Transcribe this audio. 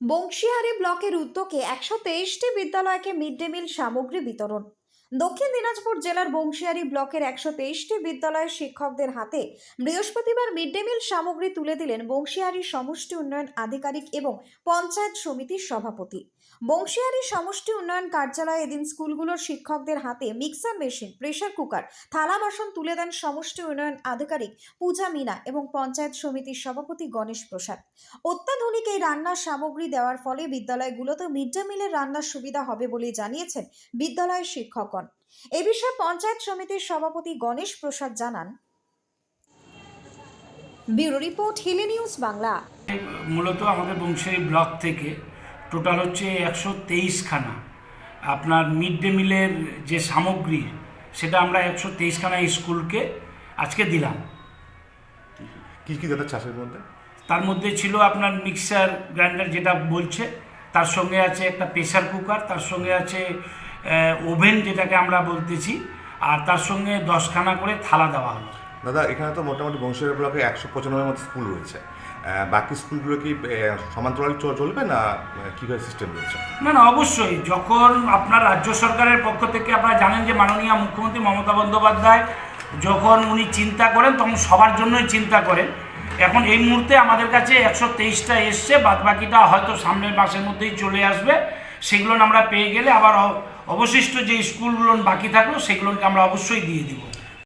বংশীহারি ব্লকের উদ্যোগে একশো তেইশটি বিদ্যালয়কে মিড ডে মিল সামগ্রী বিতরণ। দক্ষিণ দিনাজপুর জেলার বংশীহারি ব্লকের একশো তেইশটি বিদ্যালয়ের শিক্ষকদের হাতে বৃহস্পতিবার মিড ডে মিল সামগ্রী তুলে দিলেন বংশীহারি সমষ্টি উন্নয়ন আধিকারিক এবং পঞ্চায়েত সমিতির সভাপতি। বংশীহারি সমষ্টি উন্নয়ন কার্যালয়ে এদিন স্কুলগুলোর শিক্ষকদের হাতে মিক্সার মেশিন, প্রেসার কুকার, থালা বাসন তুলে দেন সমষ্টি উন্নয়ন আধিকারিক পূজা মিনা এবং পঞ্চায়েত সমিতির সভাপতি গণেশ প্রসাদ। অত্যাধুনিক এই রান্নার সামগ্রী দেওয়ার ফলে বিদ্যালয়গুলোতে মিড ডে মিলের রান্নার সুবিধা হবে বলে জানিয়েছেন বিদ্যালয়ের শিক্ষকগণ এ বিষয়ে পঞ্চায়েত সমিতির সভাপতি গণেশ প্রসাদ জানান। Bureau report Hili news Bangla. মূলত আমাদের বংশারী ব্লক থেকে টোটাল হচ্ছে একশো তেইশখানা। আপনার মিড ডে মিলের যে সামগ্রী সেটা আমরা একশো তেইশখানা স্কুলকে আজকে দিলাম। কি কি দাদা চাষের মধ্যে? তার মধ্যে ছিল আপনার মিক্সার গ্রাইন্ডার যেটা বলছে তার সঙ্গে আছে একটা প্রেসার কুকার তার সঙ্গে আছে ওভেন যেটাকে আমরা বলতেছি আর তার সঙ্গে দশখানা করে থালা দেওয়া হলো। দাদা এখানে তো মোটামুটি বংশীয় ব্লকে একশো পঁচানব্বই মতো স্কুল রয়েছে। বাকি স্কুলগুলো কি সমান্তরাল চলবে না কীভাবে সিস্টেম রয়েছে? না না অবশ্যই। যখন আপনার রাজ্য সরকারের পক্ষ থেকে আপনারা জানেন যে মাননীয় মুখ্যমন্ত্রী মমতা বন্দ্যোপাধ্যায় যখন উনি চিন্তা করেন তখন সবার জন্যই চিন্তা করেন। এখন এই মুহূর্তে আমাদের কাছে একশো তেইশটা এসছে বাদ বাকিটা হয়তো সামনের মাসের মধ্যেই চলে আসবে। সেগুলো আমরা পেয়ে গেলে আবার অবশিষ্ট যে স্কুলগুলো বাকি থাকল সেগুলোকে আমরা অবশ্যই দিয়ে দিব।